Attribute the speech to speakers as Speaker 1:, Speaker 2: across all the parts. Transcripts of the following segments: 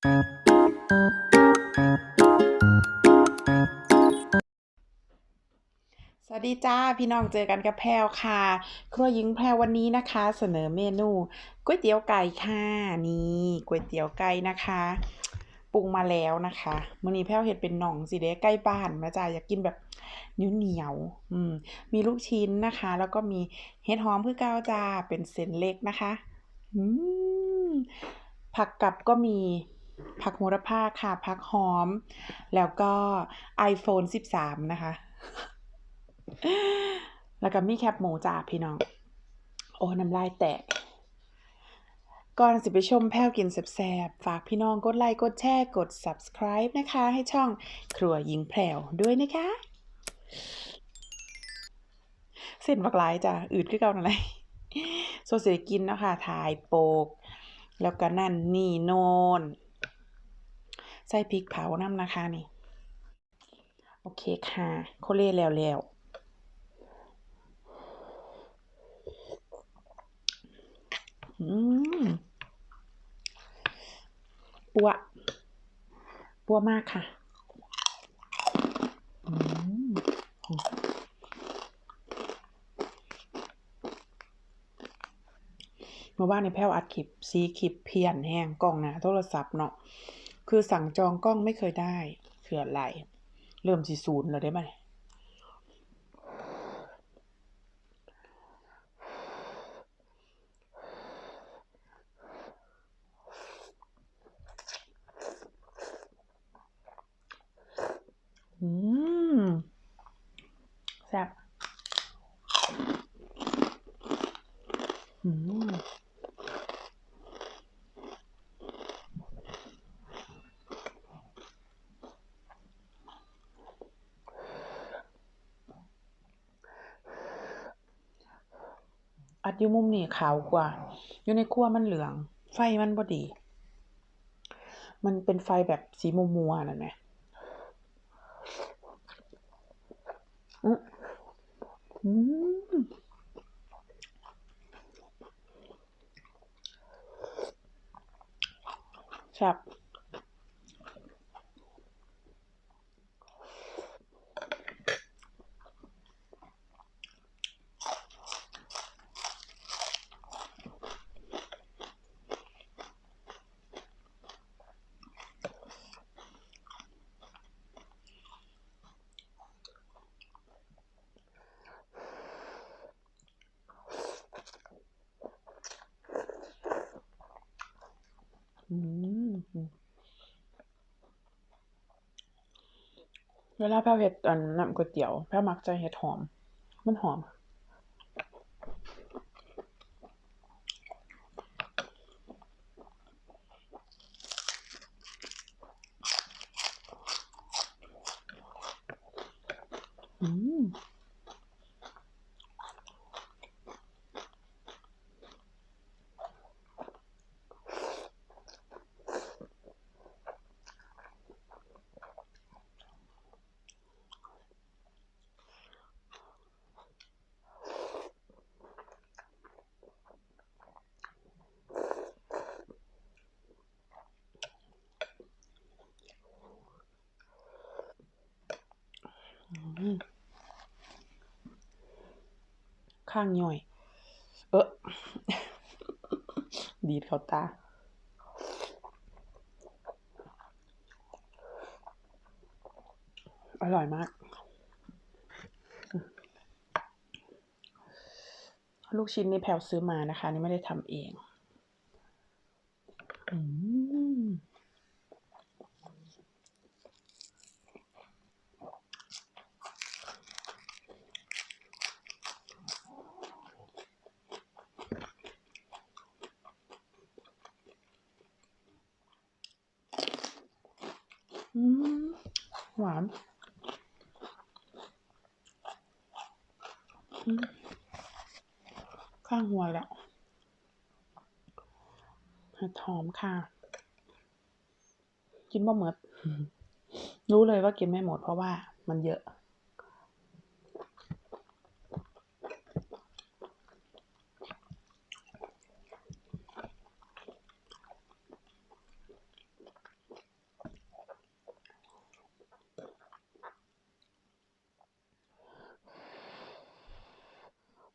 Speaker 1: สวัสดีจ้า พี่น้องเจอกันกับแพรวค่ะ ครัวหญิงแพรววันนี้นะคะ เสนอเมนูก๋วยเตี๋ยวไก่ค่ะนี่ก๋วยเตี๋ยวไก่นะคะปรุงมาแล้วนะคะมื้อนี้แพรวเห็ดเป็นหน่องสิเด้ใกล้บ้านม่จ้าอยากกินแบบเหนียวเหนียวอืมมีลูกชิ้นนะคะ แล้วก็มีเห็ดหอมคือเก้าวจ้าเป็นเส้นเล็กนะคะอืมผักกับก็มี ผักโหระพาค่ะผักหอม แล้วก็ iPhone 13 นะคะ แล้วก็มีแคบหมูจ้าพี่น้อง โอ้น้ำลายแตก ก่อนสิไปชมแพ้วกินแซ่บๆ ฝากพี่น้องกดไลค์กดแชร์กด subscribe นะคะ ให้ช่องครัวหญิงแพรวด้วยนะคะ เส้นบักหลายจ้ะอืดคือเก่านั่นแหละโซเสียกินเนาะคะถ่ายโปก แล้วก็นั่นนี่โนน ใส่พริกเผาน้ำนะคะนี่ โอเคค่ะโคเล่แล้วแล้วอืมปัวปัวมากค่ะมเมื่อวานในแพ้วอัดคลิปซีคลิปเพียนแห้งกล้องนะโทรศัพท์เนาะ คือสั่งจองกล้องไม่เคยได้เผื่อไหลเริ่มสีศูนย์แล้วได้ไหมอืมแซ่บอืม อยู่มุมนี่ขาวกว่า อยู่ในครัวมันเหลือง ไฟมันบ่ดี มันเป็นไฟแบบสีมัวๆนั่นไหมอืมอืมแซ่บอืม เวลาแพ้วเห็ดอันน้ำก๋วยเตี๋ยวแพ้วมักจะเห็ดหอม มันหอม อืม ข้างย่อย เออดีดเขาตา อร่อยมาก ลูกชิ้นนี่แพลวซื้อมานะคะ นี่ไม่ได้ทำเอง อืม อืม หวานอืม ข้างหัวแล้วห็ดหอมค่ะ กินบ่หมด รู้เลยว่ากินไม่หมดเพราะว่ามันเยอะ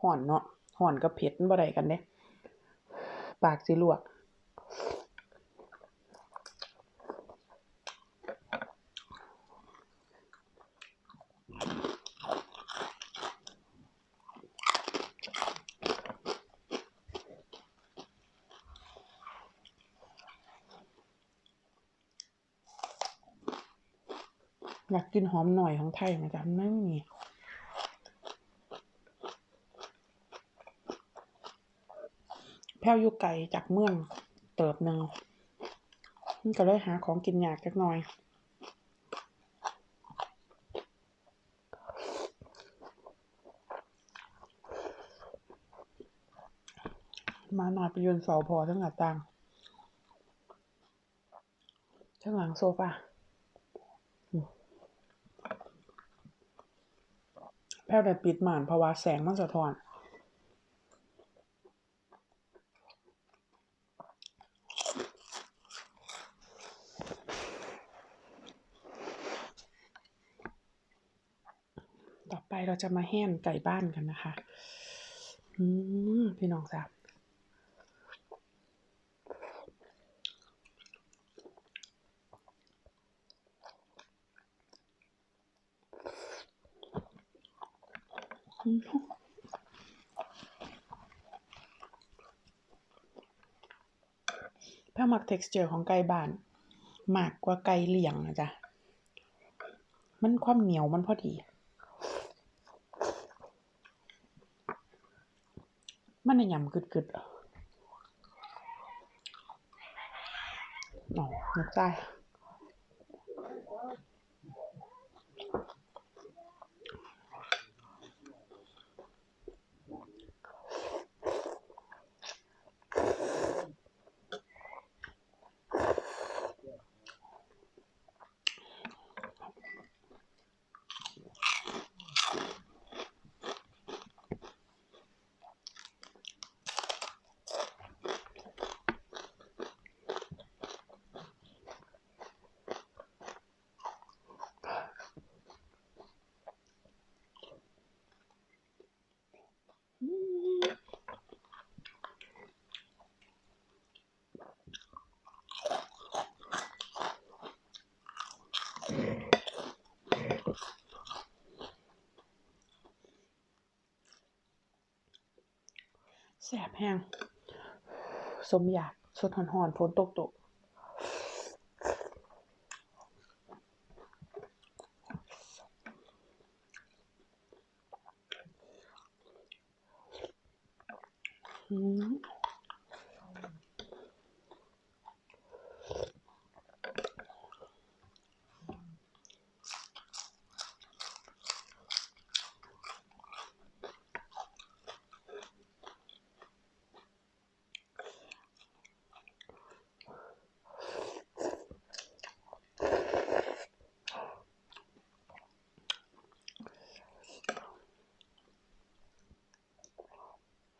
Speaker 1: ห่อนเนาะห่อนกับเผ็ดบ่ได้กันเด้ปากสิลวกอยากกินหอมหน่อยของไทยนะจ๊ะไม่มี แพ้วอยู่ไกลจากเมืองเติบหนึ่งมันก็เลยหาของกินยากจักหน่อย มาหน่อยไปยืนเสาพอทั้งหน้าต่างทั้งหลังโซฟาแพ้วได้ปิดม่านเพราะว่าแสงมันสะท้อน ต่อไปเรา จะมาแห้มไก่บ้านกันนะคะ อืมพี่น้องทราบอืมถ้ามัก texture ของไก่บ้านหมากกว่าไก่เลี้ยงนะจ๊ะ มันความเหนียวมันพอดี มันน่ะยำกึดๆอะอ๋อนึกได้อืม แสบแห้งสมอยากสดหอนๆฝนตกตกอืม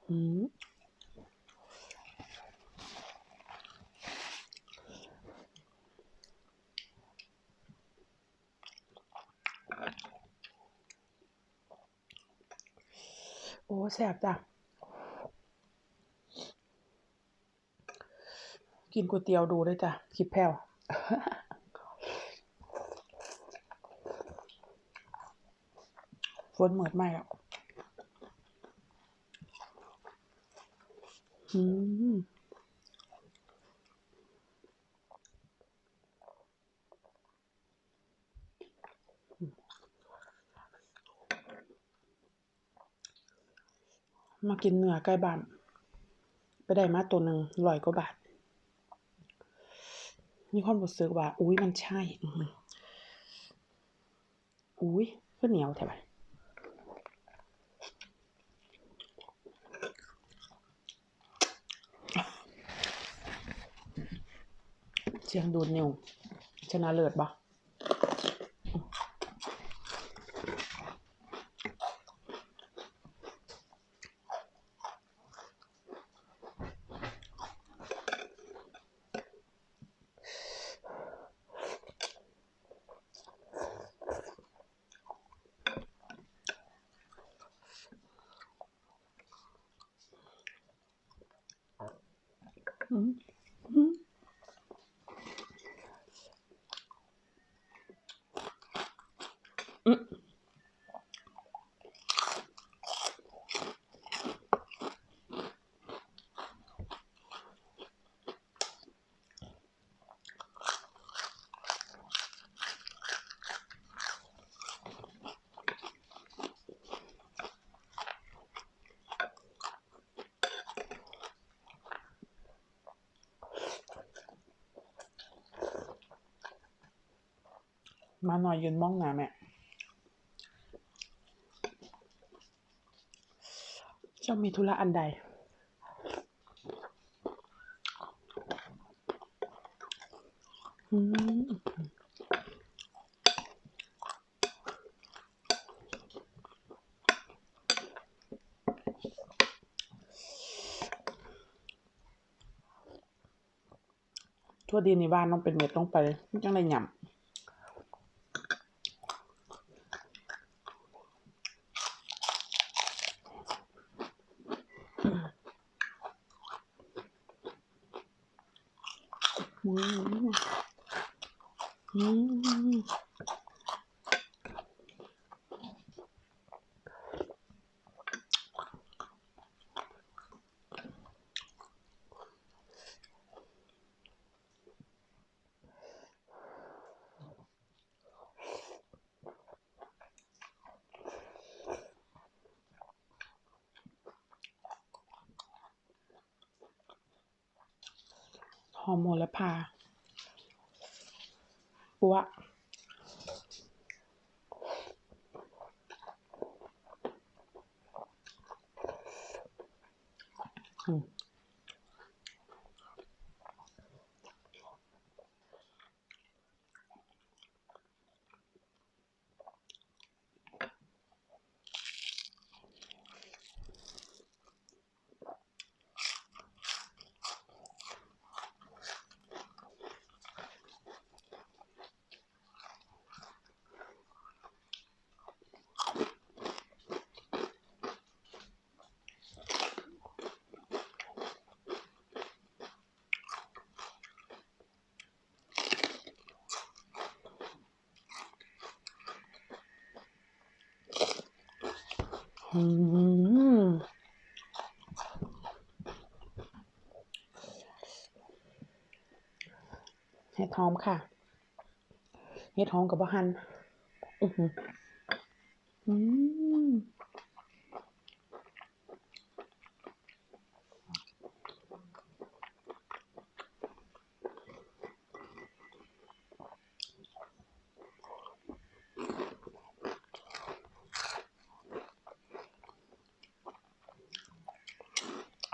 Speaker 1: อืมโอ้แสบจ้ะ กินก๋วยเตี๋ยวดูด้วยจ้ะคลิปแพ้วฝนเหมือดไหมแล้วอืม มากินเนื้อไก่บ้านไปได้มาตัวหนึ่งร้อยกว่าบาท มีความรู้สึกว่า อุ้ยมันใช่ อุ้ยก็เหนียวแท้ไปเสียงดูดนิ้วชนะเลิศบ่ ม มาหน่อยยืนมองหน้าแม่เจ้ามีธุระอันใด อืมทั่วดีในบ้านต้องเป็นเม็ดต้องไปจังไรหย่ำ อืมอืม หอร์โมนและพาปัว เห็ดหอมค่ะ เห็ดหอมกับบะหันอืม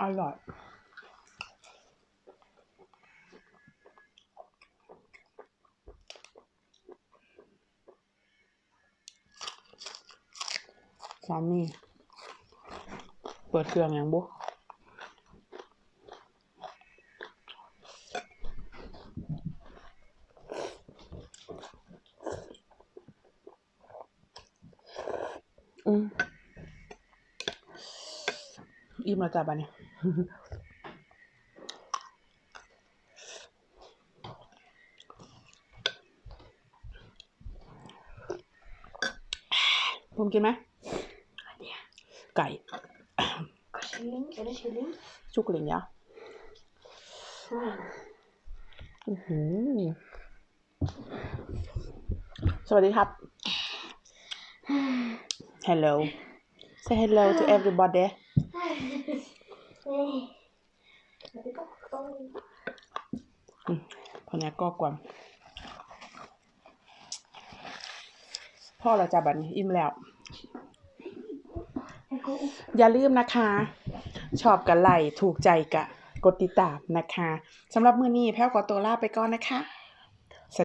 Speaker 1: อร่อยสามีเปิดเครื่องยังบุอืมอิ่มแล้วจ้ะบัดนี้ ภูมิกินไหมไก่
Speaker 2: Kylling, är det kylling?
Speaker 1: ชุกลิงยะ
Speaker 2: Mm.
Speaker 1: อื้อหือสวัสดีครับ Hello Say hello to everybody พอนี้ก็กวนพ่อเราจะบันอิ่มแล้ว อย่าลืมนะคะ ชอบกันไล่ถูกใจกะ กดติดตามนะคะสำหรับมือนี้แพ้วขอตัวลาไปก่อนนะคะ